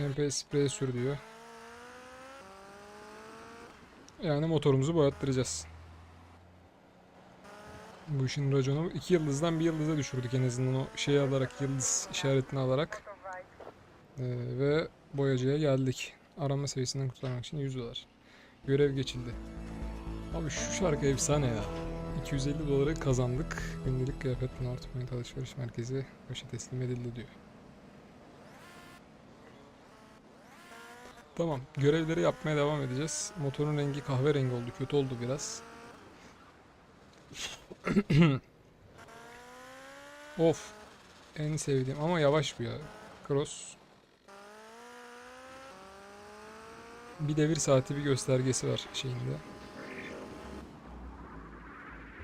MP sprey sür diyor. Yani motorumuzu boyattıracağız. Bu işin raconu 2 yıldızdan bir yıldıza düşürdük en azından o şeyi alarak yıldız işaretini alarak. Ee, ve boyacıya geldik. Arama seviyesinden kurtarmak için 100 dolar. Görev geçildi. Abi şu şarkı efsane ya. 250 doları kazandık. Gündelik kıyafet North Point alışveriş merkezi başa teslim edildi diyor. Tamam. Görevleri yapmaya devam edeceğiz. Motorun rengi kahverengi oldu. Kötü oldu biraz. of. En sevdiğim ama yavaş bu ya. Cross. Bir devir saati bir göstergesi var şeyinde.